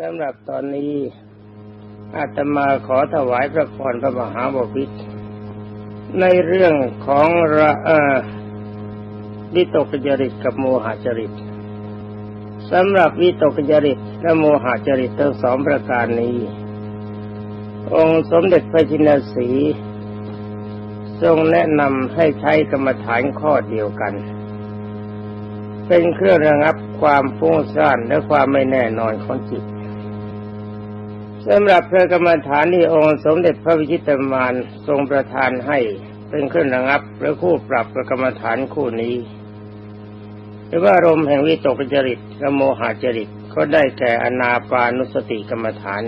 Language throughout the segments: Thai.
สำหรับตอนนี้อาตมาขอถวายพระพรพระมหาบพิตรในเรื่องของระวิตกจริตกับโมหจริตสำหรับวิตกจริตและโมหจริตทั้งสองประการนี้ องค์สมเด็จพระจินสี ทรงแนะนำให้ใช้กรรมฐานข้อเดียวกัน เป็นเครื่องระงับความฟุ้งซ่านและความไม่แน่นอนของจิต สำหรับพระกรรมฐานที่องค์สมเด็จพระวิชิตมารทรงประทานให้เป็นเครื่องระงับและคู่ปรับประกรรมฐานคู่นี้หรือว่าอารมณ์แห่งวิตกจริตและโมหจริตก็ได้แก่อนาปานุสติกรรมฐาน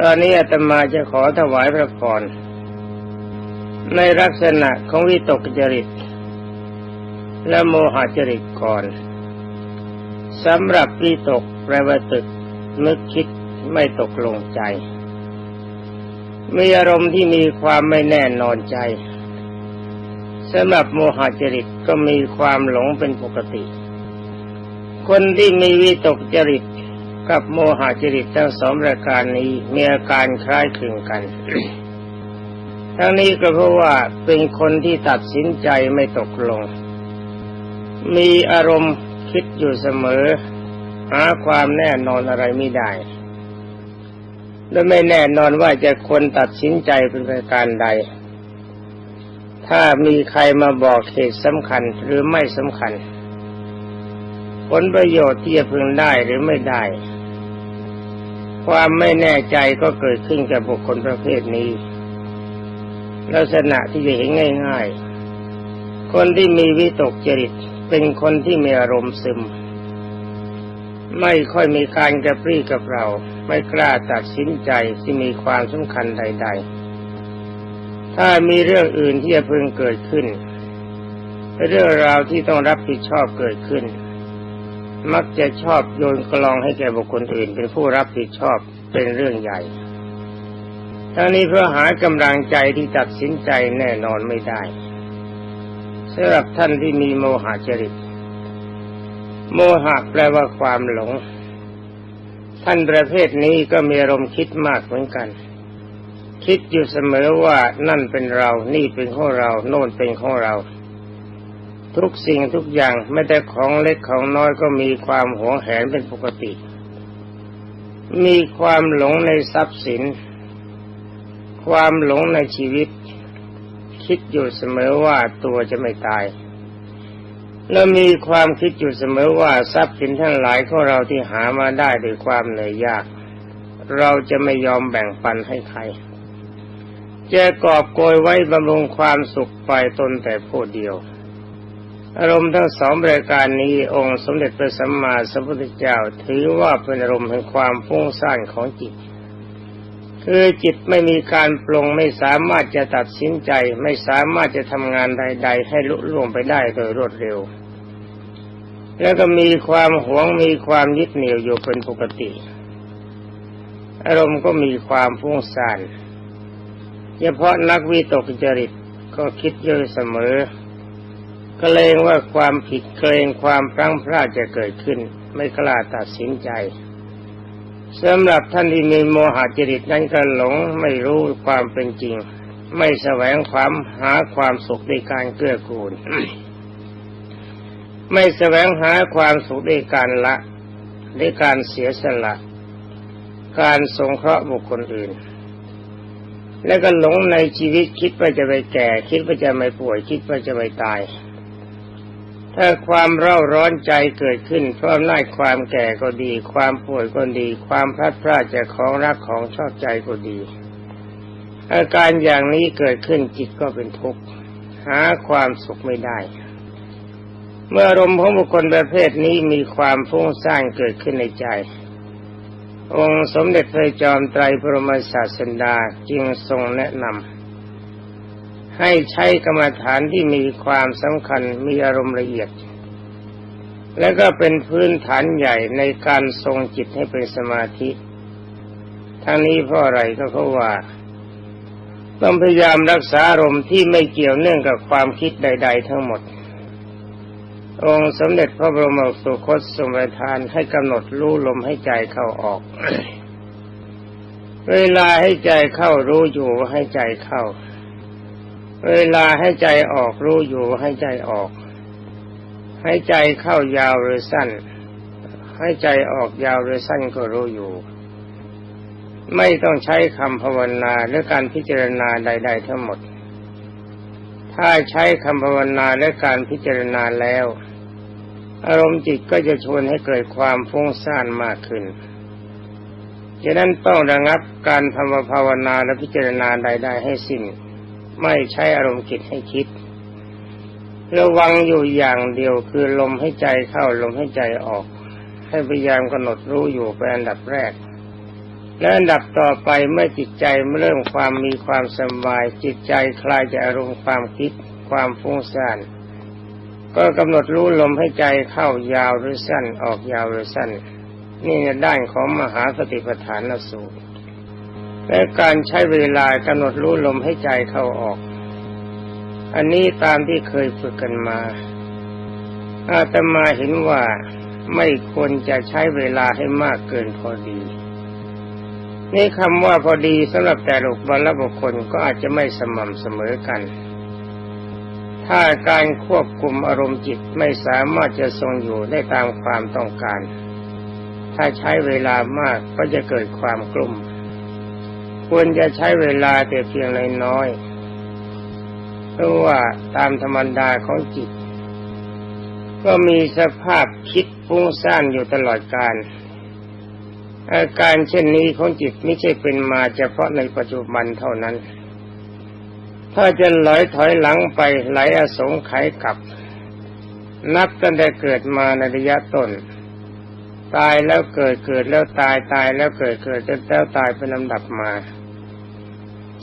ตอนนี้อาตมาจะขอถวายพระพรในลักษณะของวิตกจริต และโมหจริตก่อนสำหรับวิตกแปลว่าตึกนึกคิด ไม่ตกลงใจ มีอารมณ์ที่มีความไม่แน่นอนใจสำหรับโมหจริตก็มีความหลงเป็นปกติ คนที่มีวิตกจริตกับโมหจริตทั้งสองประการนี้มีอาการคล้ายคลึงกัน ทั้งนี้ก็เพราะว่าเป็นคนที่ตัดสินใจไม่ตกลง มีอารมณ์คิดอยู่เสมอ หาความแน่นอนอะไรไม่ได้ และไม่แน่นอนว่าจะควรตัดสินใจเป็นประการใด ถ้ามีใครมาบอกเหตุสำคัญหรือไม่สำคัญ ผลประโยชน์ที่จะพึงได้หรือไม่ได้ ความไม่แน่ใจก็เกิดขึ้นกับบุคคลประเภทนี้ ลักษณะที่จะเห็นง่าย ๆ คนที่มีวิตกจริตเป็นคนที่มีอารมณ์ซึม ไม่ค่อยมีการกระปรี้กระเรา ไม่กล้าตัดสินใจที่มีความสำคัญใด ๆ ถ้ามีเรื่องอื่นที่จะพึงเกิดขึ้น เรื่องราวที่ต้องรับผิดชอบเกิดขึ้น มักจะชอบโยนกลองให้แก่บุคคลอื่น เป็นผู้รับผิดชอบเป็นเรื่องใหญ่ทั้งนี้เพื่อหากำลังใจที่ตัดสินใจแน่นอนไม่ได้สำหรับท่านที่มีโมหะจริต โมหะแปลว่าความหลง ท่านประเภทนี้ก็มีอารมณ์คิดมากเหมือนกัน คิดอยู่เสมอว่านั่นเป็นเรา นี่เป็นของเรา โน่นเป็นของเรา ทุกสิ่งทุกอย่างไม่แต่ของเล็กของน้อยก็มีความหวงแหนเป็นปกติ มีความหลงในทรัพย์สิน ความหลงในชีวิต คิดอยู่เสมอว่าตัวจะไม่ตาย และมีความคิดอยู่เสมอว่าทรัพย์สินทั้งหลายของเราที่หามาได้ด้วยความเหนื่อยยาก เราจะไม่ยอมแบ่งปันให้ใครจะกอบโกยไว้บำรุงความสุขไปตนแต่ผู้เดียว อารมณ์ทั้งสองรายการนี้องค์สมเด็จพระสัมมาสัมพุทธเจ้าถือว่าเป็นอารมณ์แห่งความฟุ้งซ่านของจิต คือจิตไม่มีการปรงไม่สามารถจะตัดสินใจ ไม่สามารถจะทำงานใด ๆ ให้ลุล่วงไปได้โดยรวดเร็ว แล้วก็มีความหวงมีความยึดเหนี่ยวอยู่เป็นปกติ อารมณ์ก็มีความฟุ้งซ่านเฉพาะนักวิตกจริตก็คิดเยอะเสมอเกรงว่าความผิดเกรงความพลั้งพลาดจะเกิดขึ้น ไม่กล้าตัดสินใจ สำหรับท่านที่มีโมหะจริตนั้นก็หลงไม่รู้ความเป็นจริง ไม่แสวงความหาความสุขในการเกื้อกูล ไม่แสวงหาความสุขในการละในการเสียสละ การสงเคราะห์บุคคลอื่น แล้วก็หลงในชีวิตคิดว่าจะไปแก่ คิดว่าจะไม่ป่วย คิดว่าจะไม่ตาย ถ้าความเร่าร้อนใจเกิดขึ้นเพราะน่าความแก่ก็ดี ความป่วยก็ดี ความพลัดพรากจากของรักของชอบใจก็ดี อาการอย่างนี้เกิดขึ้นจิตก็เป็นทุกข์หาความสุขไม่ได้ เมื่ออารมณ์ของบุคคลประเภทนี้มีความฟุ้งซ่านเกิดขึ้นในใจ องค์สมเด็จพระจอมไตรปรมศาสดาจึงทรงแนะนำ ให้ใช้กรรมฐานที่มีความสำคัญมีอารมณ์ละเอียด และก็เป็นพื้นฐานใหญ่ในการทรงจิตให้เป็นสมาธิทั้งนี้เพราะอะไรก็เพราะว่า ต้องพยายามรักษาอารมณ์ที่ไม่เกี่ยวเนื่องกับความคิดใด ๆ ทั้งหมด องค์สมเด็จพระบรมสุคตทรงประทานให้กำหนดรู้ลมให้ใจเข้าออก เวลาให้ใจเข้ารู้อยู่ให้ใจเข้า เวลาให้ใจออกรู้อยู่ให้ใจออก ให้ใจเข้ายาวหรือสั้น ให้ใจออกยาวหรือสั้นก็รู้อยู่ ไม่ต้องใช้คำภาวนาหรือการพิจารณาใด ๆ ทั้งหมด ถ้าใช้คำภาวนาและการพิจารณาแล้ว อารมณ์จิตก็จะชวนให้เกิดความฟุ้งซ่านมากขึ้นฉะนั้นต้องระงับการทำภาวนาและพิจารณาใด ๆ ให้สิ้น ไม่ใช้อารมณ์จิตให้คิด ระวังอยู่อย่างเดียวคือลมให้ใจเข้าลมให้ใจออก ให้พยายามกำหนดรู้อยู่เป็นอันดับแรก และอันดับต่อไปเมื่อจิตใจเริ่มความมีความสบาย จิตใจคลายจากอารมณ์ความคิดความฟุ้งซ่านก็กำหนดรู้ลมให้ใจเข้ายาวหรือสั้นออกยาวหรือสั้น นี่ในด้านของมหาสติปัฏฐานสูตร และการใช้เวลากำหนดรู้ลมให้ใจเข้าออก อันนี้ตามที่เคยฝึกกันมา อาตมาเห็นว่าไม่ควรจะใช้เวลาให้มากเกินพอดี นี่คำว่าพอดีสำหรับแต่ละบุคคลบุคคลก็อาจจะไม่สม่ำเสมอกัน ถ้าการควบคุมอารมณ์จิตไม่สามารถจะทรงอยู่ได้ตามความต้องการ ถ้าใช้เวลามากก็จะเกิดความกลุ่ม ควรจะใช้เวลาแต่เพียงเล็กน้อยเพราะว่าตามธรรมดาของจิต ก็มีสภาพคิดฟุ้งซ่านอยู่ตลอดการอาการเช่นนี้ของจิตไม่ใช่เป็นมาเฉพาะในปัจจุบันเท่านั้น ถ้าจะไหลถอยหลังไปไหลอสงไขยกลับ นับตั้งแต่เกิดมาในระยะต้น ตายแล้วเกิดเกิดแล้วตายตายแล้วเกิดเกิดแล้วตายเป็นลำดับมา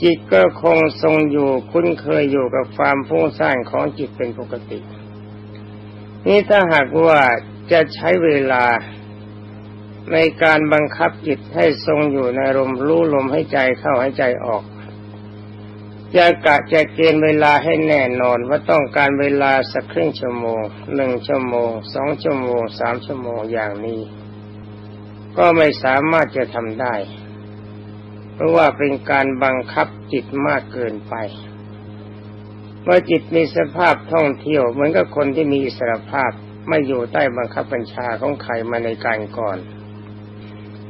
จิตก็คงทรงอยู่คุ้นเคยอยู่กับความฟุ้งซ่านของจิตเป็นปกติ นี่ถ้าหากว่าจะใช้เวลาในการบังคับจิตให้ทรงอยู่ในลมรู้ลมให้ใจเข้าให้ใจออก จะกะจะเกณฑ์เวลาให้แน่นอนว่าต้องการเวลาสักครึ่งชั่วโมงหนึ่งชั่วโมงสองชั่วโมงสามชั่วโมงอย่างนี้ ก็ไม่สามารถจะทำได้ เพราะว่าเป็นการบังคับจิตมากเกินไปเมื่อจิตมีสภาพท่องเที่ยวเหมือนกับคนที่มีอิสรภาพไม่อยู่ใต้บังคับบัญชาของใครมาในการก่อน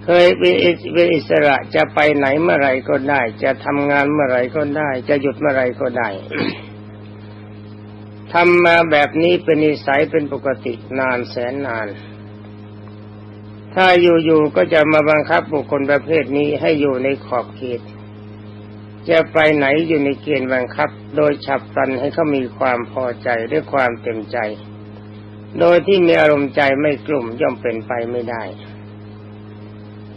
เคยเป็นอิสระจะไปไหนเมื่อไรก็ได้ จะทำงานเมื่อไรก็ได้ จะหยุดเมื่อไรก็ได้ทำมาแบบนี้เป็นนิสัยเป็นปกตินานแสนนาน ถ้าอยู่ๆก็จะมาบังคับบุคคลประเภทนี้ให้อยู่ในขอบเขต จะไปไหนอยู่ในเกณฑ์บังคับ โดยฉับพลันให้เขามีความพอใจด้วยความเต็มใจ โดยที่มีอารมณ์ใจไม่กลุ่มย่อมเป็นไปไม่ได้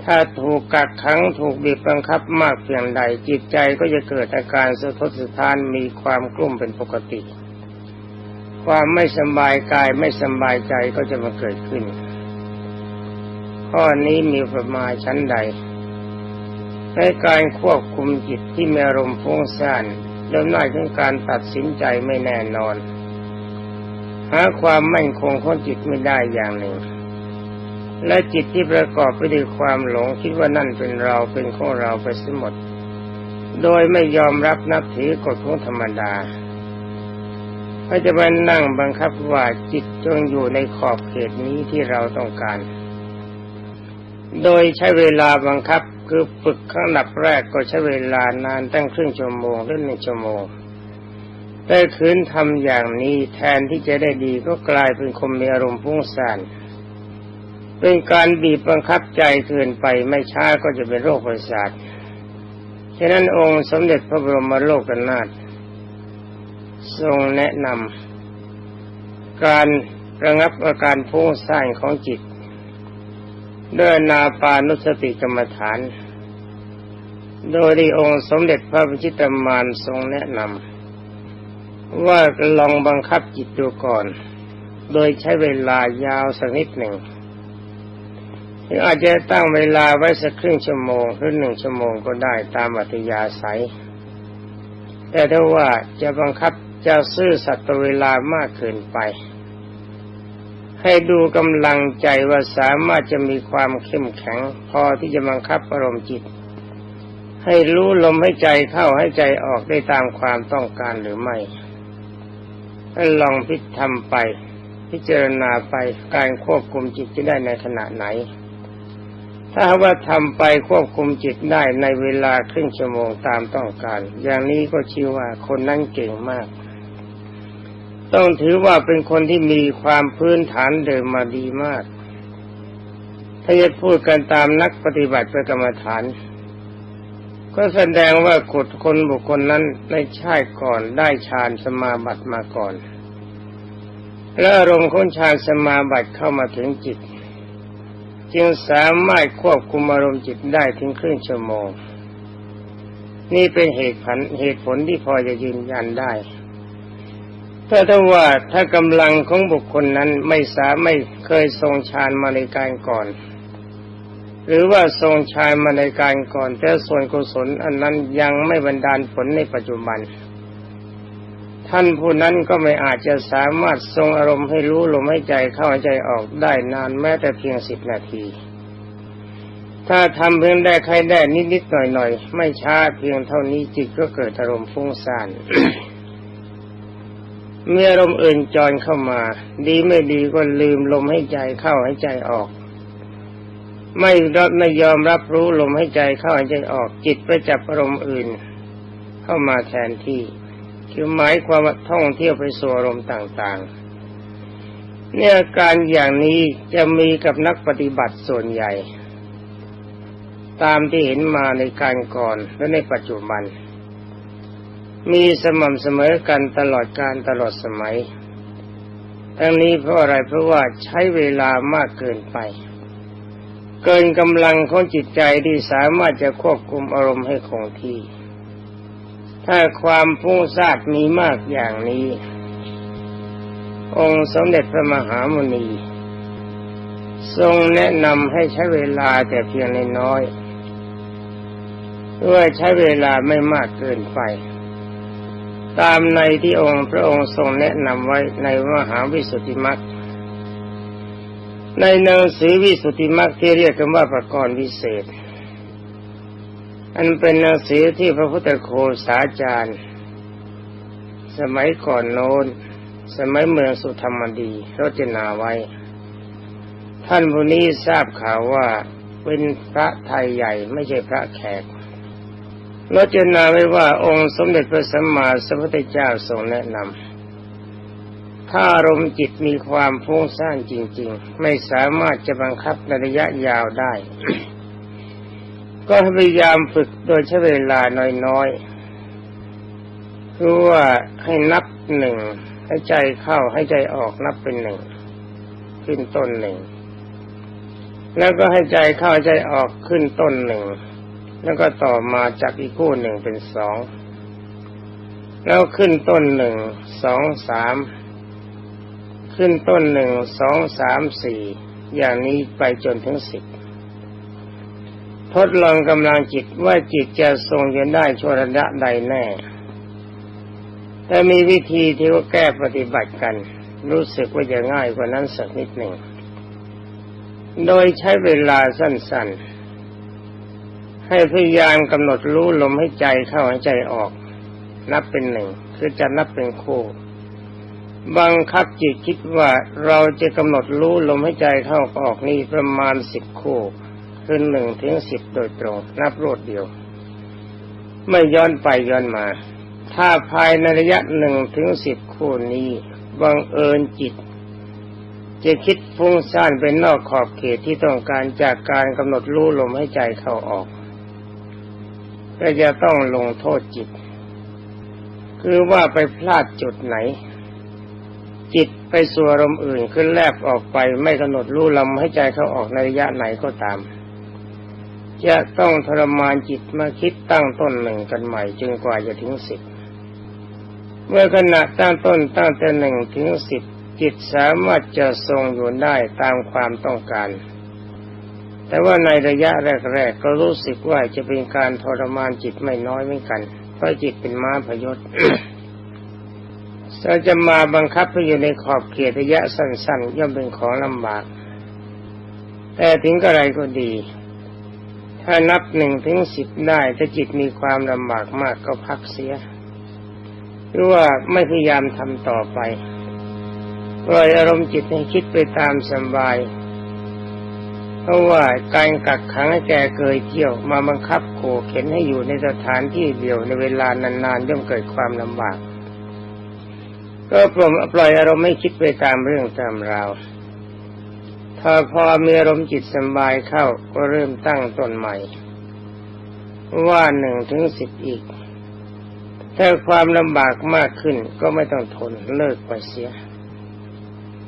ถ้าถูกกักขังถูกบีบบังคับมากเพียงใดจิตใจก็จะเกิดอาการสะทกสะท้านมีความกลุ่มเป็นปกติ ความไม่สบายกายไม่สบายใจก็จะมาเกิดขึ้น ข้อนี้มีประมาณชั้นใดในการควบคุมจิตที่มีอารมณ์ฟุ้งซ่านเริ่มหน้าถึงการตัดสินใจไม่แน่นอน หาความมั่นคงของจิตไม่ได้อย่างหนึ่ง และจิตที่ประกอบไปด้วยความหลงคิดว่านั่นเป็นเราเป็นของเราไปเสียหมด โดยไม่ยอมรับนับถือกฎของธรรมดาก็จะมานั่งบังคับว่าจิตจงอยู่ในขอบเขตนี้ที่เราต้องการ โดยใช้เวลาบังคับคือฝึกขั้งดับแรกก็ใช้เวลานานตั้งครึ่งชั่วโมงหรือหนึ่งชั่วโมงแต่คืนทำอย่างนี้แทนที่จะได้ดีก็กลายเป็นคมมีอารมณ์ฟุ้งซ่าน เป็นการบีบบังคับใจเกินไปไม่ช้าก็จะเป็นโรคประสาทฉะนั้นองค์สมเด็จพระบรมโลกนาถทรงแนะนำการระงับอาการฟุ้งซ่านของจิต ด้วยนาปานุสติกรรมฐาน โดยที่องค์สมเด็จพระพิชิตมารทรงแนะนำว่าลองบังคับจิตดูก่อน โดยใช้เวลายาวสักนิดหนึ่ง หรืออาจจะตั้งเวลาไว้สักครึ่งชั่วโมงหรือหนึ่งชั่วโมงก็ได้ตามอัธยาศัย แต่ถ้าว่าจะบังคับจะซื่อสัตย์ต่อเวลามากเกินไป ให้ดูกำลังใจว่าสามารถจะมีความเข้มแข็ง พอที่จะบังคับอารมณ์จิต ให้รู้ลมให้ใจเข้าให้ใจออกได้ตามความต้องการหรือไม่ให้ลองพิจทำไป พิจารณาไปการควบคุมจิตจะได้ในขณะไหน ถ้าว่าทำไปควบคุมจิตได้ในเวลาครึ่งชั่วโมงตามต้องการ อย่างนี้ก็ชื่อว่าคนนั้นเก่งมาก ต้องถือว่าเป็นคนที่มีความพื้นฐานเดิมมาดีมาก ถ้าจะพูดกันตามนักปฏิบัติประกรรมฐาน ก็แสดงว่าขุดคนบุคคลนั้นในชาติก่อนได้ฌานสมาบัติมาก่อน และอารมณ์ของฌานสมาบัติเข้ามาถึงจิต จึงสามารถควบคุมอารมณ์จิตได้ถึงครึ่งชั่วโมง นี่เป็นเหตุผลเหตุผลที่พอจะยืนยันได้ถ้าถ้าว่าถ้ากำลังของบุคคลนั้นไม่สาไม่เคยทรงฌานมาในการก่อน หรือว่าทรงฌานมาในการก่อน แต่ส่วนกุศลอันนั้นยังไม่บรรดาลผลในปัจจุบัน ท่านผู้นั้นก็ไม่อาจจะสามารถทรงอารมณ์ให้รู้ลมให้ใจเข้าใจออกได้นานแม้แต่เพียงสิบนาที ถ้าทำเพียงได้ใครได้นิดๆหน่อยๆไม่ช้าเพียงเท่านี้จิตก็เกิดอารมณ์ฟุ้งซ่านเมื่ออารมณ์อื่นจรเข้ามา ดีไม่ดีก็ลืมลมให้ใจเข้าให้ใจออก ไม่รับไม่ยอมรับรู้ลมให้ใจเข้าให้ใจออก จิตไปจับอารมณ์อื่น เข้ามาแทนที่ คือหมายความว่าท่องเที่ยวไปสู่อารมณ์ต่างๆ เนี่ยการอย่างนี้จะมีกับนักปฏิบัติส่วนใหญ่ ตามที่เห็นมาในการก่อนและในปัจจุบัน มีสม่ำเสมอกันตลอดการตลอดสมัย ทั้งนี้เพราะอะไรเพราะว่าใช้เวลามากเกินไปเกินกำลังของจิตใจที่สามารถจะควบคุมอารมณ์ให้คงที่ ถ้าความฟุ้งซ่านมีมากอย่างนี้ องค์สมเด็จพระมหามุนี ทรงแนะนำให้ใช้เวลาแต่เพียงน้อยด้วยใช้เวลาไม่มากเกินไป ตามในที่องค์พระองค์ทรงแนะนำไว้ในมหาวิสุทธิมรรคในหนังสือวิสุทธิมรรคที่เรียกกันว่าประกรณ์วิเศษ อันเป็นหนังสือที่พระพุทธโคสาจารย์ สมัยก่อนโน้น สมัยเมืองสุธรรมดีรจนาไว้ ท่านผู้นี้ทราบข่าวว่าเป็นพระไทยใหญ่ไม่ใช่พระแขกรจนาไว้ว่าองค์สมเด็จพระสัมมาสัมพุทธเจ้าทรงแนะนำถ้าอารมณ์จิตมีความฟุ้งซ่านจริง ๆ ไม่สามารถจะบังคับในระยะยาวได้ ก็พยายามฝึกโดยใช้เวลาน้อยๆคือว่าให้นับหนึ่งให้ใจเข้าให้ใจออกนับเป็นหนึ่งขึ้นต้นหนึ่ง แล้วก็ให้ใจเข้าใจออกขึ้นต้นหนึ่ง แล้วก็ต่อมาจากอีกคู่หนึ่งเป็นสอง แล้วขึ้นต้นหนึ่งสองสามขึ้นต้นหนึ่งสองสามสี่อย่างนี้ไปจนถึงสิบ ทดลองกำลังจิตว่าจิตจะทรงจนได้ชั่วระยะใดแน่ แต่มีวิธีที่ว่าแก้ปฏิบัติกัน รู้สึกว่าจะง่ายกว่านั้นสักนิดหนึ่ง โดยใช้เวลาสั้นๆ ให้พยายามกำหนดรู้ลมให้ใจเข้าให้ใจออก นับเป็นหนึ่งคือจะนับเป็นคู่บังคับจิตคิดว่าเราจะกำหนดรู้ลมให้ใจเข้าออกนี่ประมาณสิบคู่ คือหนึ่งถึงสิบโดยตรง นับรวดเดียว ไม่ย้อนไปย้อนมา ถ้าภายในระยะหนึ่งถึงสิบคู่นี้บังเอิญจิต จะคิดฟุ้งซ่านเป็นนอกขอบเขตที่ต้องการจากการกำหนดรู้ลมให้ใจเข้าออก ก็จะต้องลงโทษจิต คือว่าไปพลาดจุดไหน จิตไปสู่อารมณ์อื่นขึ้นแลบออกไปไม่กำหนดรู้ลมให้ใจเข้าออกในระยะไหนก็ตาม จะต้องทรมานจิตมาคิดตั้งต้นหนึ่งกันใหม่จนกว่าจะถึงสิบเมื่อขณะตั้งต้นตั้งแต่หนึ่งถึงสิบจิตสามารถจะทรงอยู่ได้ตามความต้องการ แต่ว่าในระยะแรกๆก็รู้สึกว่าจะเป็นการทรมานจิตไม่น้อยเหมือนกัน เพราะจิตเป็นม้าพยศถ้าจะมาบังคับให้อยู่ในขอบเขตระยะสั้นๆ ย่อมเป็นของลำบาก แต่ถึงกระไรก็ดี ถ้านับหนึ่งถึงสิบได้ถ้าจิตมีความลำบากมากก็พักเสีย หรือว่าไม่พยายามทำต่อไปปล่อยอารมณ์จิตให้คิดไปตามสบาย เพราะว่าการกักขังให้แกเกยเที่ยวมาบังคับโขเข็นให้อยู่ในสถานที่เดียวในเวลานานๆย่อมเกิดความลำบาก ก็ปล่อยอารมณ์ให้คิดไปตามเรื่องตามราว ถ้าพอมีอารมณ์จิตสบายเข้าก็เริ่มตั้งต้นใหม่ ว่าหนึ่งถึงสิบอีก ถ้าความลำบากมากขึ้นก็ไม่ต้องทนเลิกไปเสีย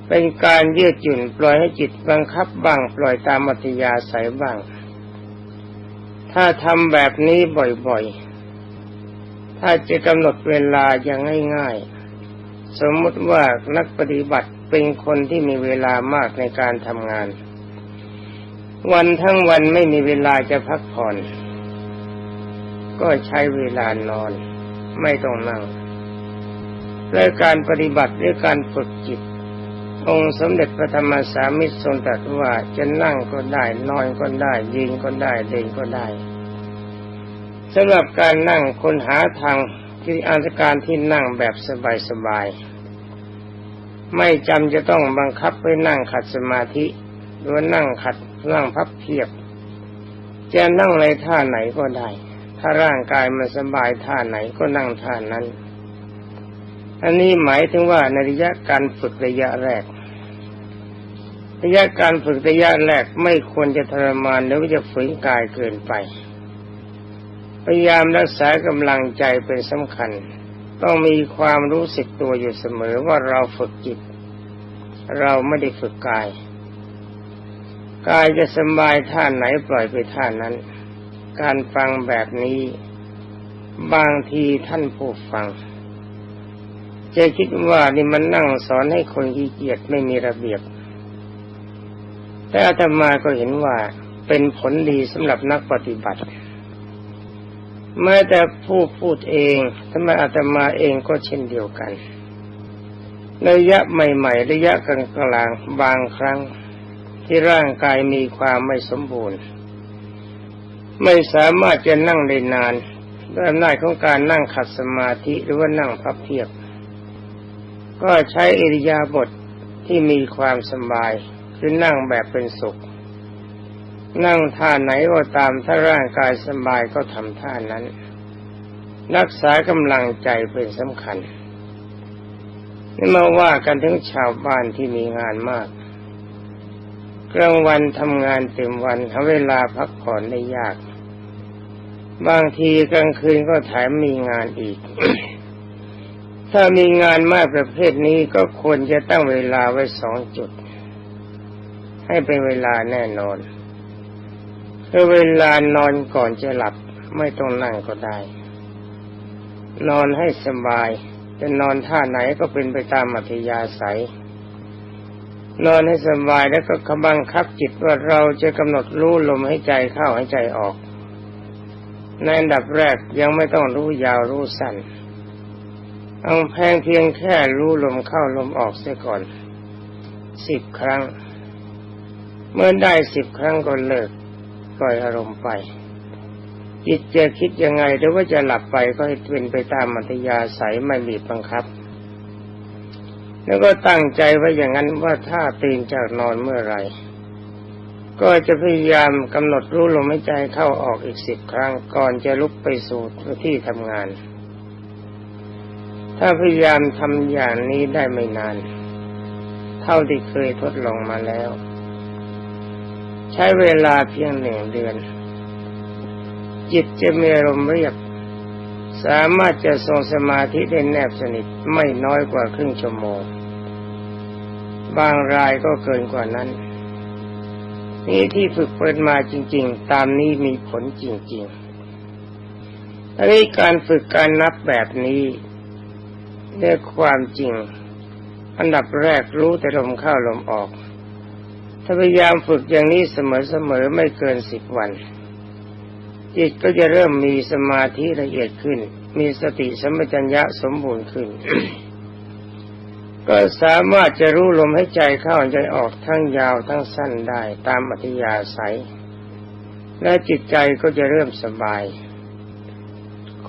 เป็นการยืดหยุ่นปล่อยให้จิตบังคับบ้างปล่อยตามมัธยาสายบ้าง ถ้าทำแบบนี้บ่อยๆ ถ้าจะกำหนดเวลาอย่างง่ายๆ สมมติว่านักปฏิบัติเป็นคนที่มีเวลามากในการทำงาน วันทั้งวันไม่มีเวลาจะพักผ่อน ก็ใช้เวลานอน ไม่ต้องนั่งและการปฏิบัติด้วยการฝึกจิต องค์สมเด็จพระธรรมสามิตรทรงตรัสว่าจะนั่งก็ได้ นอนก็ได้ ยืนก็ได้เดินก็ได้สำหรับการนั่งคนหาทาง ที่อาการที่นั่งแบบสบายๆ ไม่จำจะต้องบังคับไปนั่งขัดสมาธิหรือนั่งขัดนั่งพับเพียบ จะนั่งในท่าไหนก็ได้ ถ้าร่างกายมันสบายท่าไหนก็นั่งท่านั้น อันนี้หมายถึงว่าในระยะการฝึกระยะแรกระยะการฝึกระยะแรกไม่ควรจะทรมานหรือจะฝืนกายเกินไป พยายามรักษากำลังใจเป็นสำคัญ ต้องมีความรู้สึกตัวอยู่เสมอว่าเราฝึกจิต เราไม่ได้ฝึกกาย กายจะสบายท่าไหนปล่อยไปท่านั้น การฟังแบบนี้ บางทีท่านผู้ฟัง จะคิดว่านี่มันนั่งสอนให้คนขี้เกียจไม่มีระเบียบ แต่อาตมาก็เห็นว่าเป็นผลดีสำหรับนักปฏิบัติ แม้แต่ผู้พูดเองทำไมอาตมาเองก็เช่นเดียวกัน ระยะใหม่ ๆ ระยะกลางๆบางครั้งที่ร่างกายมีความไม่สมบูรณ์ ไม่สามารถจะนั่งได้นานด้วยอำนาจของการนั่งขัดสมาธิหรือว่านั่งพับเพียบ ก็ใช้อิริยาบถทที่มีความสบายคือนั่งแบบเป็นสุข นั่งท่าไหนก็ตามถ้าร่างกายสบายก็ทำท่านั้น รักษากำลังใจเป็นสำคัญนี่มาว่ากันถึงชาวบ้านที่มีงานมากกลางวันทำงานเต็มวันหาเวลาพักผ่อนได้ยาก บางทีกลางคืนก็แถมมีงานอีก ถ้ามีงานมากประเภทนี้ก็ควรจะตั้งเวลาไว้สองจุด ให้เป็นเวลาแน่นอน เวลานอนก่อนจะหลับไม่ต้องนั่งก็ได้ นอนให้สบายจะนอนท่าไหนก็เป็นไปตามอัธยาศัย นอนให้สบายแล้วก็กำบังคับจิตว่าเราจะกำหนดรู้ลมให้ใจเข้าให้ใจออก ในอันดับแรกยังไม่ต้องรู้ยาวรู้สั้นเอาแพงเพียงแค่รู้ลมเข้าลมออกเสียก่อนสิบครั้ง เมื่อได้สิบครั้งก็เลิก ปล่อยอารมณ์ไปจิตจะคิดยังไงหรือว่าจะหลับไปก็ให้เป็นไปตามมัธยาศัยไม่บีบบังคับ แล้วก็ตั้งใจไว้อย่างนั้นว่าถ้าตื่นจากนอนเมื่อไรก็จะพยายามกำหนดรู้ลมหายใจเข้าออกอีกสิบครั้งก่อนจะลุกไปสู่ที่ทำงาน ถ้าพยายามทำอย่างนี้ได้ไม่นาน เท่าที่เคยทดลองมาแล้ว ใช้เวลาเพียงหนึ่งเดือน จิตจะมีอารมณ์เรียบ สามารถจะทรงสมาธิได้แนบสนิทไม่น้อยกว่าครึ่งชั่วโมง บางรายก็เกินกว่านั้น นี่ที่ฝึกเปิดมาจริง ๆ ตามนี้มีผลจริงๆอันนี้การฝึกการนับแบบนี้ด้ความจริง อันดับแรกรู้แต่ลมเข้าลมออก ถ้าพยายามฝึกอย่างนี้เสมอๆไม่เกินสิบวัน จิตก็จะเริ่มมีสมาธิละเอียดขึ้น มีสติสัมปชัญญะสมบูรณ์ขึ้น ก็สามารถจะรู้ลมให้ใจเข้าใจออกทั้งยาวทั้งสั้นได้ตามอัธยาศัย และจิตใจก็จะเริ่มสบาย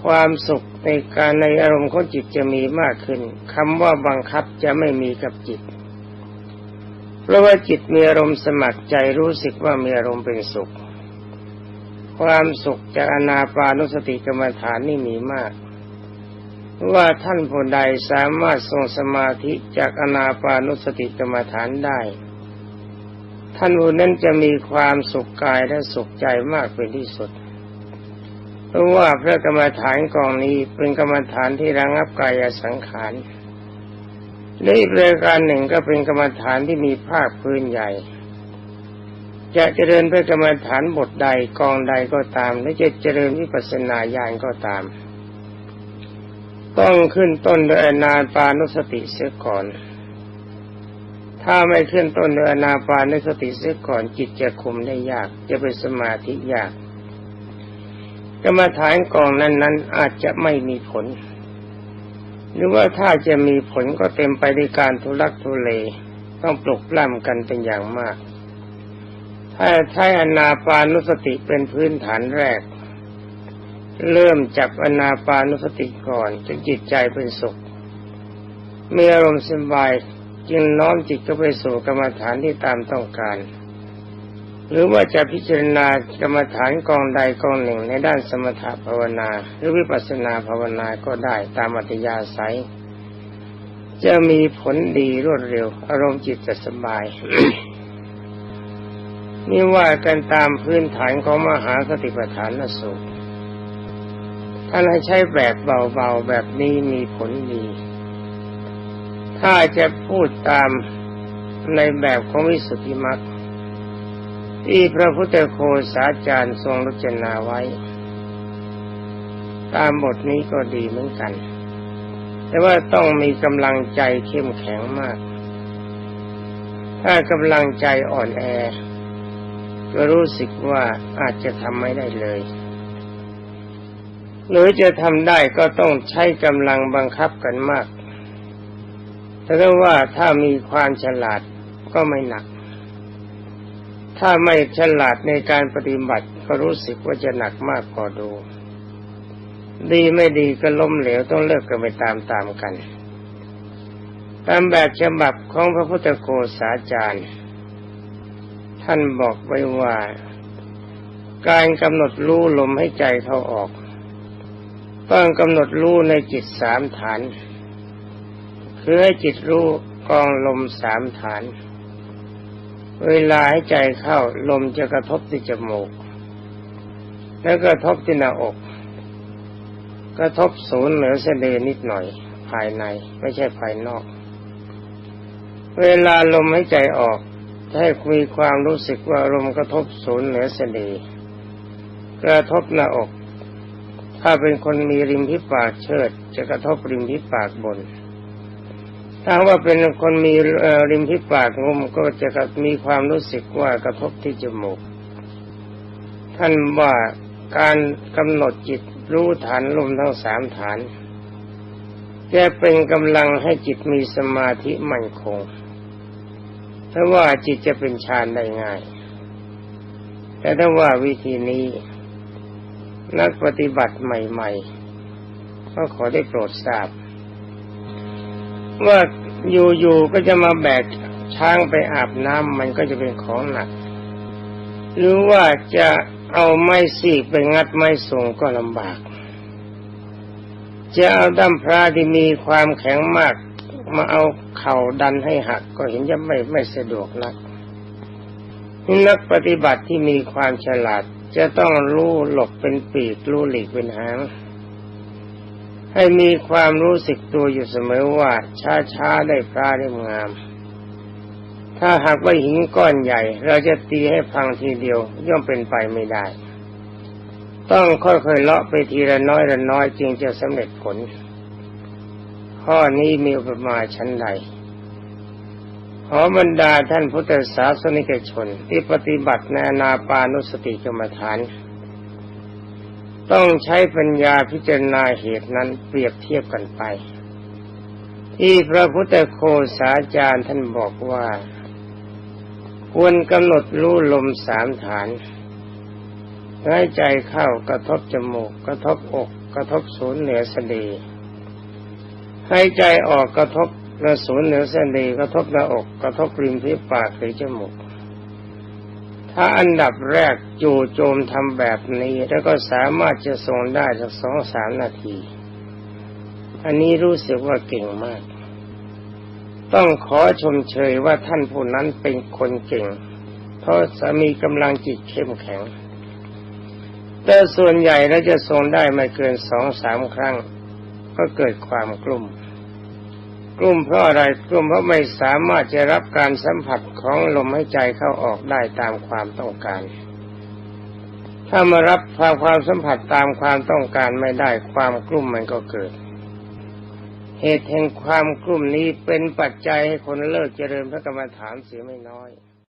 ความสุขในการในอารมณ์ของจิตจะมีมากขึ้นคำว่าบังคับจะไม่มีกับจิต ราะว่าจิตมีอารมณ์สมัครใจรู้สึกว่ามีอารมณ์เป็นสุข ความสุขจากอนาปานุสติกรรมฐานนี่มีมาก ว่าท่านผู้ใดสามารถทรงสมาธิจากอนาปานุสติกรรมฐานได้ ท่านผู้นั้นจะมีความสุขกายและสุขใจมากเป็นที่สุด เพราะว่าพระกรรมฐานกองนี้เป็นกรรมฐานที่ระงับกายสังขาร และอีกรายการหนึ่งก็เป็นกรรมฐานที่มีภาคพื้นใหญ่ จะเจริญพระกรรมฐานบทใดกองใดก็ตาม และจะเจริญวิปัสสนาญาณก็ตาม ต้องขึ้นต้นด้วยอนาปานุสติเสียก่อน ถ้าไม่ขึ้นต้นด้วยอนาปานุสติเสียก่อนจิตจะคุมได้ยาก จะเป็นสมาธิยาก กรรมฐานกองนั้นนั้นอาจจะไม่มีผล หรือว่าถ้าจะมีผลก็เต็มไปด้วยการทุลักทุเลต้องปลุกปล้ำกันเป็นอย่างมาก ถ้าใช้อนาปานุสติเป็นพื้นฐานแรก เริ่มจับอนาปานุสติก่อนจนจิตใจเป็นสุขมีอารมณ์สบายจึงน้อมจิตก็ไปสู่กรรมฐานที่ตามต้องการ หรือว่าจะพิจารณากรรมฐานกองใดกองหนึ่งในด้านสมถภาวนา หรือวิปัสสนาภาวนาก็ได้ตามอัธยาศัย จะมีผลดีรวดเร็ว อารมณ์จิตจะสบาย นี่ว่ากันตามพื้นฐานของมหาสติปัฏฐานสูตรท่านให้ใช้แบบเบาๆแบบนี้มีผลดี ถ้าจะพูดตามในแบบของวิสุทธิมรรค ที่พระพุทธโคสาจารย์ทรงรจนาไว้ ตามบทนี้ก็ดีเหมือนกัน แต่ว่าต้องมีกำลังใจเข้มแข็งมาก ถ้ากำลังใจอ่อนแอ ก็รู้สึกว่าอาจจะทำไม่ได้เลย หรือจะทำได้ก็ต้องใช้กำลังบังคับกันมากแต่ว่าถ้ามีความฉลาดก็ไม่หนัก ถ้าไม่ฉลาดในการปฏิบัติก็รู้สึกว่าจะหนักมากพอดู ดีไม่ดีก็ล้มเหลวต้องเลิกกันไปตามๆกัน ตามแบบฉบับของพระพุทธโคสาจารย์ ท่านบอกไว้ว่า การกำหนดรู้ลมให้ใจเข้าออก ต้องกำหนดรู้ในจิตสามฐาน คือให้จิตรู้กองลมสามฐาน เวลาให้ใจเข้าลมจะกระทบที่จมูก แล้วกระทบที่หน้าอก กระทบศูนย์เหนือเสะดือนิดหน่อย ภายในไม่ใช่ภายนอก เวลาลมให้ใจออกให้มีความรู้สึกว่าลมกระทบศูนย์เหนือเสะดือกระทบหน้าอก ถ้าเป็นคนมีริมพิปากเชิด จะกระทบริมพิปากบน ถ้าว่าเป็นคนมีริมพิปากงมก็จะมีความรู้สึกว่ากระทบที่จมูก ท่านว่าการกำหนดจิตรู้ฐานลมทั้งสามฐานจะเป็นกำลังให้จิตมีสมาธิมั่นคงเพราะว่าจิตจะเป็นฌานได้ง่าย แต่ถ้าว่าวิธีนี้ นักปฏิบัติใหม่ ๆ ก็ขอได้โปรดทราบ ว่าอยู่ๆก็จะมาแบกช้างไปอาบน้ำมันก็จะเป็นของหนัก หรือว่าจะเอาไม้สีไปงัดไม้ส่งก็ลำบาก จะเอาด้มพระที่มีความแข็งมาก มาเอาเข่าดันให้หักก็เห็นจะไม่ไม่สะดวกนักนักปฏิบัติที่มีความฉลาดจะต้องรู้หลบเป็นปีกรู้หลีกเป็นหาง ให้มีความรู้สึกตัวอยู่เสมอว่าช้าๆได้พระได้งาม ถ้าหากว่าหินก้อนใหญ่ เราจะตีให้พังทีเดียวย่อมเป็นไปไม่ได้ ต้องค่อยๆเลาะไปทีละน้อยละน้อยจึงจะสำเร็จผล ข้อนี้มีอุปมาชั้นใดขอบรรดาท่านพุทธศาสนิกชนที่ปฏิบัติในนาปานุสติกรรมฐาน ต้องใช้ปัญญาพิจารณาเหตุนั้นเปรียบเทียบกันไป ที่พระพุทธโคสาจารย์ท่านบอกว่า ควรกำหนดรู้ลมสามฐานหายใจเข้ากระทบจมูก กระทบอก กระทบศูนย์เหนือสะดือหายใจออกกระทบกระศูนย์เหนือสะดือกระทบหน้าอก กระทบริมที่ปากหรือจมูก ถ้าอันดับแรกจู่โจมทำแบบนี้ แล้วก็สามารถจะทรงได้สักสองสามนาที อันนี้รู้สึกว่าเก่งมาก ต้องขอชมเชยว่าท่านผู้นั้นเป็นคนเก่ง เพราะสามีกำลังจิตเข้มแข็ง แต่ส่วนใหญ่แล้วจะทรงได้ไม่เกินสองสามครั้ง ก็เกิดความกลุ่ม กลุ้มเพราะอะไรกลุ้มเพราะไม่สามารถจะรับการสัมผัสของลมหายใจเข้าออกได้ตามความต้องการ ถ้ามารับความความสัมผัสตามความต้องการไม่ได้ความกลุ้มมันก็เกิด เหตุแห่งความกลุ้มนี้เป็นปัจจัยให้คนเลิกเจริญพระกรรมฐานเสียไม่น้อย